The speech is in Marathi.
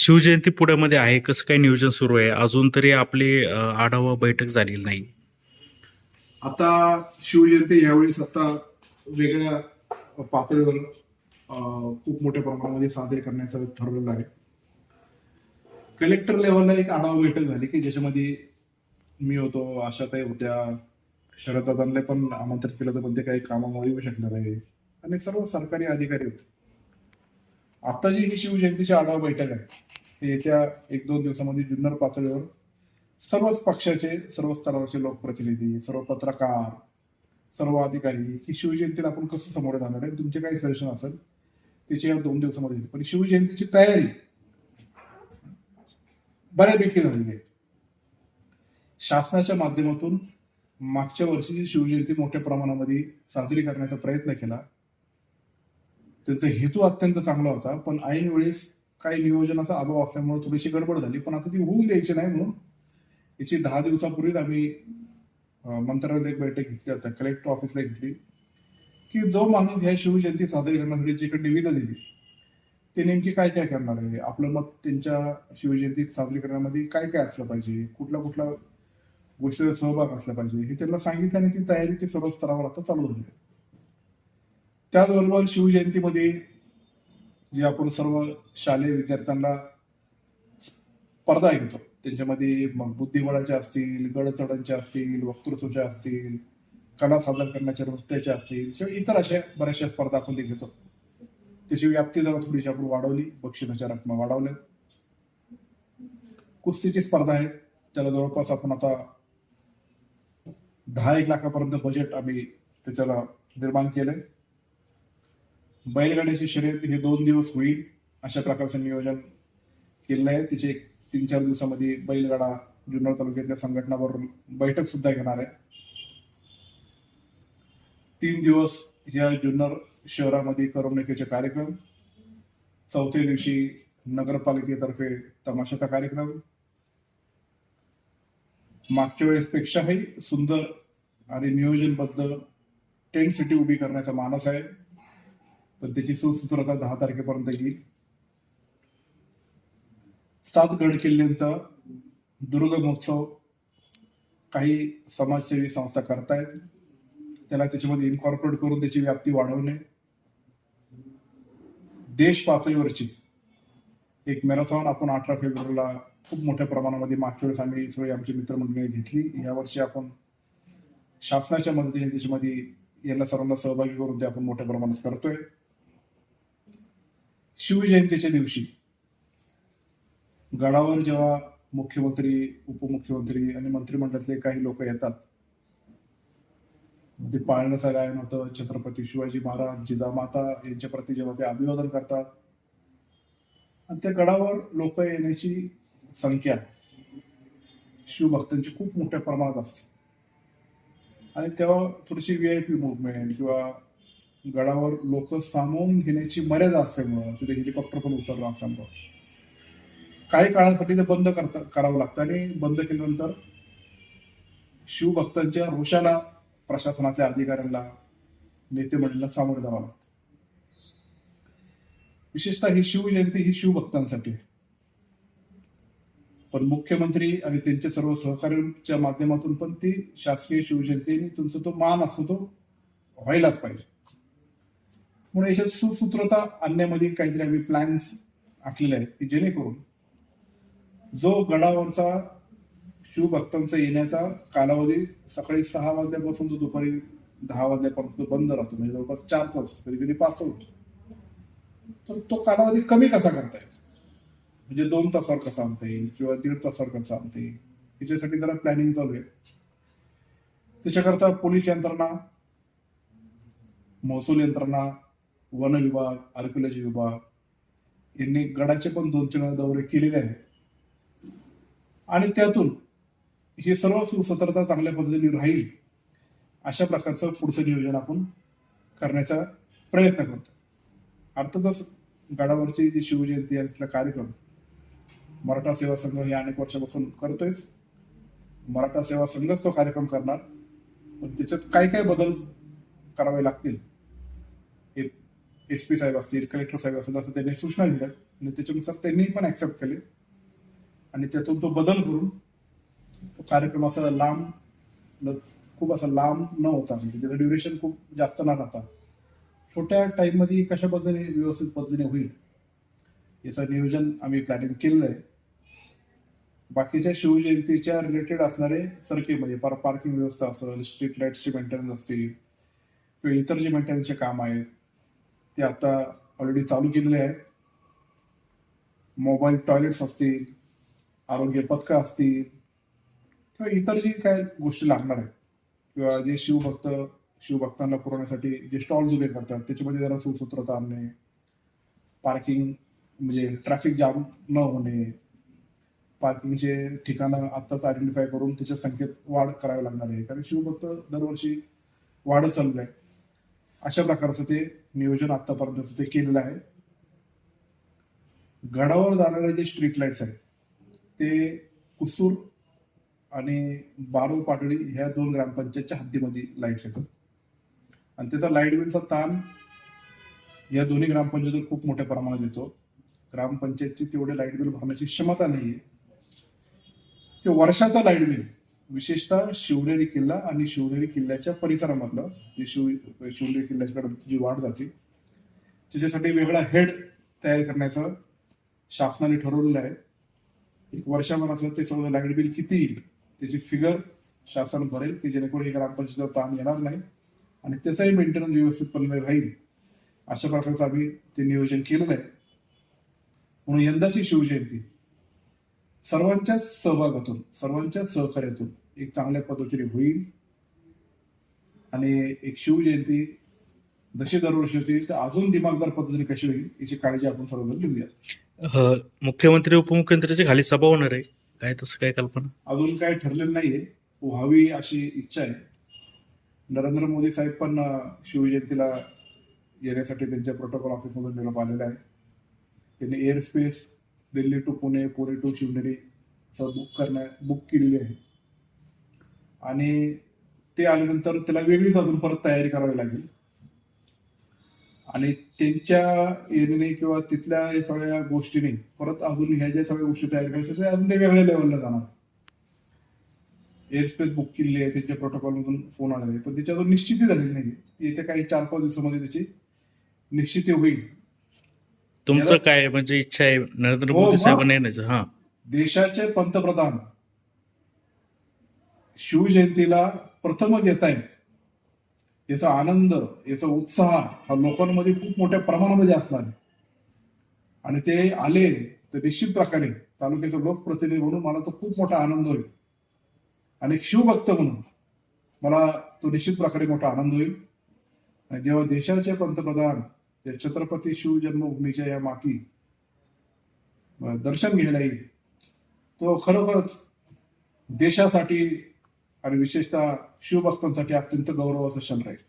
शिवजयंती पुण्यामध्ये आहे कसं काय नियोजन सुरू आहे? अजून तरी आपली आढावा बैठक झालेली नाही. आता शिवजयंती यावेळेस आता वेगळ्या पातळीवर खूप मोठ्या प्रमाणामध्ये साजरे करण्याचं ठरवलेलं आहे. कलेक्टर लेवलला एक आढावा बैठक झाली की ज्याच्यामध्ये मी होतो आशाताई होत्या शरददादांना पण आमंत्रित केलं होतं पण ते काही कामामुळे येऊ शकणार आहे आणि सर्व सरकारी अधिकारी होते. आता जी ही शिवजयंतीची आढावा बैठक आहे ती येत्या एक दोन दिवसामध्ये जुन्नर पातळीवर सर्वच पक्षाचे सर्व स्तरावरचे लोकप्रतिनिधी सर्व पत्रकार सर्व अधिकारी की शिवजयंतीला आपण कसं समोर जाणार आहे? तुमचे काही सजेशन असेल त्याची या दोन दिवसामध्ये येईल. पण शिवजयंतीची तयारी बऱ्यापैकी झालेली आहे. शासनाच्या माध्यमातून मागच्या वर्षी शिवजयंती मोठ्या प्रमाणामध्ये साजरी करण्याचा प्रयत्न केला. त्याचा हेतू अत्यंत चांगला होता पण ऐन वेळेस काही नियोजनाचा अभाव असल्यामुळे थोडीशी गडबड झाली. पण आता ती होऊन द्यायची नाही म्हणून याची दहा दिवसापूर्वीच आम्ही मंत्रालयात एक बैठक घेतली आता कलेक्टर ऑफिसला घेतली. की जो माणूस ह्या शिवजयंती साजरी करण्यासाठी जिकडे निविदा दिली ते नेमकी काय काय करणार आहे? आपलं मत त्यांच्या शिवजयंती साजरी करण्यामध्ये काय काय असलं पाहिजे? कुठला कुठला गोष्टीचा सहभाग असला पाहिजे? हे त्यांना सांगितलं आणि ती तयारी ती सर्व स्तरावर आता चालू झाली त्याचबरोबर शिवजयंतीमध्ये जे आपण सर्व शालेय विद्यार्थ्यांना स्पर्धा घेतो. त्यांच्यामध्ये मग बुद्धिबळाच्या असतील गडचढांच्या असतील वक्तृत्वाच्या असतील कला सादर करण्याच्या नृत्याच्या असतील किंवा इतर अशा बऱ्याचशा स्पर्धा आपण ते घेतो. त्याची व्याप्ती जरा थोडीशी आपण वाढवली. बक्षिसाच्या रकमा वाढवल्या. कुस्तीची स्पर्धा आहे. त्याला जवळपास आपण आता दहा एक लाखापर्यंत बजेट आम्ही त्याच्याला निर्माण केलंय. बैलगाड्याची शर्यत हे दोन दिवस होईल अशा प्रकारचं नियोजन केलेलं आहे. तिचे एक तीन चार दिवसामध्ये बैलगाडा जुन्नर तालुक्यातल्या संघटनाबरोबर बैठक सुद्धा घेणार आहे. तीन दिवस या जुन्नर शहरामध्ये करमणुकीचे कार्यक्रम चौथ्या दिवशी नगरपालिकेतर्फे तमाशाचा कार्यक्रम. मागच्या वेळेसपेक्षाही सुंदर आणि नियोजनबद्ध टेंट सिटी उभी करण्याचा मानस आहे. पण त्याची सुसूत्रता दहा तारखेपर्यंत येईल. सात गड किल्ल्यांचा दुर्ग महोत्सव काही समाजसेवी संस्था करतायत. त्याला त्याच्यामध्ये इन्कॉर्पोरेट करून त्याची व्याप्ती वाढवणे. देश पातळीवरची एक मॅरेथॉन आपण अठरा फेब्रुवारीला खूप मोठ्या प्रमाणामध्ये मागच्या वेळेस आम्ही सगळी आमची मित्रमंडळी घेतली. यावर्षी आपण शासनाच्या मदतीने त्याच्यामध्ये यांना सर्वांना सहभागी करून ते आपण मोठ्या प्रमाणात करतोय. शिवजयंतीच्या दिवशी गडावर जेव्हा मुख्यमंत्री उपमुख्यमंत्री आणि मंत्रिमंडळातले काही लोक येतात ते पाळण्याचं गायन होतं. छत्रपती शिवाजी महाराज जिजामाता यांच्या प्रती जेव्हा ते अभिवादन करतात आणि त्या गडावर लोक येण्याची संख्या शिवभक्तांची खूप मोठ्या प्रमाणात असते. आणि तेव्हा थोडीशी व्ही आय पी मुवमेंट किंवा गडावर लोक सामावून घेण्याची मर्यादा असल्यामुळं तिथे हेलिकॉप्टर पण उतरलं असल्यामुळं काही काळासाठी ते बंद करता करावं लागतं आणि बंद केल्यानंतर शिवभक्तांच्या रोषाला प्रशासनाच्या अधिकाऱ्यांना नेते मंडळींना सामोरे जावं लागतं. विशेषतः ही शिवजयंती ही शिवभक्तांसाठी. आहे. पण मुख्यमंत्री आणि त्यांच्या सर्व सहकार्यांच्या माध्यमातून पण ती शासकीय शिवजयंती तुमचा तो मान असतो तो व्हायलाच पाहिजे. म्हणून याच्यात सुसूत्रता आणण्यामध्ये काहीतरी आम्ही प्लॅन्स आखलेले आहेत की जेणेकरून जो गडावरचा शिवभक्तांचा येण्याचा कालावधी सकाळी सहा वाजल्यापासून तो दुपारी दहा वाजल्यापर्यंत तो बंद राहतो. म्हणजे जवळपास चार तास कधी कधी पाच तास होतो. तर तो कालावधी कमी कसा करता येईल? म्हणजे दोन तासावर कसा आणता येईल किंवा दीड तासावर कसा आणता येईल? याच्यासाठी जरा प्लॅनिंग चालू आहे. त्याच्याकरता पोलीस यंत्रणा महसूल यंत्रणा वन विभाग आर्क्युलॉजी विभाग यांनी गडाचे पण दोन तीन दौरे केलेले आहेत. आणि त्यातून हे सर्व सुसत्रता चांगल्या पद्धतीने राहील अशा प्रकारचं पुढचं नियोजन आपण करण्याचा प्रयत्न करतो. अर्थातच गडावरची जी शिवजयंती आहे तिथला कार्यक्रम मराठा सेवा संघ हे अनेक वर्षापासून करतोयच मराठा सेवा संघच तो कार्यक्रम करणार. पण त्याच्यात काय काय बदल करावे लागतील एस पी साहेब असतील कलेक्टर साहेब असतील असं त्यांनी सूचना दिल्या. आणि त्याच्यानुसार त्यांनी पण ऍक्सेप्ट केले. आणि त्यातून तो बदल करून तो कार्यक्रम असा लांब खूप असा लांब न होता म्हणजे त्याचं ड्युरेशन खूप जास्त न राहता. छोट्या टाईममध्ये कशा पद्धतीने व्यवस्थित पद्धतीने होईल याचं नियोजन आम्ही प्लॅनिंग केलेलं आहे. बाकीच्या शिवजयंतीच्या रिलेटेड असणारे सरके म्हणजे पार पार्किंग व्यवस्था असेल स्ट्रीट लाईट्सची मेंटेनन्स असतील किंवा इतर जे मेंटेनन्सचे काम आहेत ते आता ऑलरेडी चालू केलेले आहेत. मोबाईल टॉयलेट्स असतील आरोग्य पथकं असतील किंवा इतर जी काय गोष्टी लागणार आहेत किंवा जे शिवभक्त शिवभक्तांना पुरवण्यासाठी जे स्टॉल्स उभे करतात त्याच्यामध्ये जरा सुसूत्रता आणणे पार्किंग म्हणजे ट्रॅफिक जाम न होणे पार्किंगचे ठिकाणं आत्ताच आयडेंटिफाय करून त्याच्या संख्येत वाढ करावी लागणार आहे. कारण शिवभक्त दरवर्षी वाढत चाललं आहे अशा प्रकारचं ते नियोजन आतापर्यंतचं ते केलेलं आहे. गडावर जाणारे जे स्ट्रीट लाईट्स आहेत ते कुसूर आणि बारो पाटळी ह्या दोन ग्रामपंचायतच्या हद्दीमध्ये लाईट्स येतात. आणि त्याचा लाइट बिलचा ताण या दोन्ही ग्रामपंचायतीवर खूप मोठ्या प्रमाणात येतो. ग्रामपंचायतची तेवढे लाइट बिल भरण्याची क्षमता नाही आहे ते वर्षाचा लाइट बिल विशेषतः शिवनेरी किल्ला आणि शिवनेरी किल्ल्याच्या परिसरामधलं जे शिव शिवनेरी किल्ल्याच्याकडे जी वाढ जाते त्याच्यासाठी वेगळा हेड तयार करण्याचं शासनाने ठरवलेलं आहे. एक वर्षाभराचं ते सगळं लाइट बिल किती येईल त्याची फिगर शासन भरेल की जेणेकरून हे ग्रामपंचायतीवर ताण येणार नाही आणि त्याचाही मेंटेनन्स व्यवस्थितपणे राहील अशा प्रकारचं आम्ही ते नियोजन केलेलं आहे. म्हणून यंदाची शिवजयंती सर्वांच्याच सहभागातून सर्वांच्याच सहकार्यातून एक चांगल्या पद्धतीने होईल. आणि एक शिवजयंती जशी दरवर्षी होती तर अजून दिमागदार पद्धतीने कशी होईल याची काळजी आपण सर्वजण घेऊया मुख्यमंत्री उपमुख्यमंत्र्याची खाली सभा होणार आहे. काय तसं काय कल्पना? अजून काय ठरलेलं नाहीये. व्हावी अशी इच्छा आहे. नरेंद्र मोदी साहेब पण शिवजयंतीला येण्यासाठी त्यांच्या प्रोटोकॉल ऑफिसमधून निरोप आलेला आहे. त्यांनी air space Delhi to Pune Pune to Shivneri book करण्या बुक केलेली आहे. आणि ते आल्यानंतर त्याला वेगळीच अजून परत तयारी करावी लागेल. आणि त्यांच्या येणे किंवा तिथल्या या सगळ्या गोष्टीने परत अजून ह्या ज्या सगळ्या गोष्टी तयार करायच्या अजून ते वेगळ्या लेवलला जाणार. एअर स्पेस बुक केलेली आहे त्यांच्या प्रोटोकॉल मधून फोन आलेले आहे. पण त्याची अजून निश्चिती झालेली नाही येत्या काही चार पाच दिवसामध्ये त्याची निश्चिती होईल. तुमचं काय म्हणजे इच्छा आहे? नरेंद्र हो, मोदी. साहेबांना हा. देशाचे पंतप्रधान शिवजयंतीला प्रथमच येत आहेत. याचा आनंद याचा उत्साह हा लोकांमध्ये खूप मोठ्या प्रमाणामध्ये असणार आहे. आणि ते आले तर निश्चित प्रकारे तालुक्याचे लोकप्रतिनिधी म्हणून मला तो खूप मोठा आनंद होईल. आणि एक शिवभक्त म्हणून मला तो निश्चित प्रकारे मोठा आनंद होईल. आणि जेव्हा देशाचे पंतप्रधान या छत्रपती शिवजन्मभूमीच्या या माती दर्शन घ्यायला येईल तो खरोखरच देशासाठी आणि विशेषतः शिवभक्तांसाठी अत्यंत गौरवाचा क्षण राहील.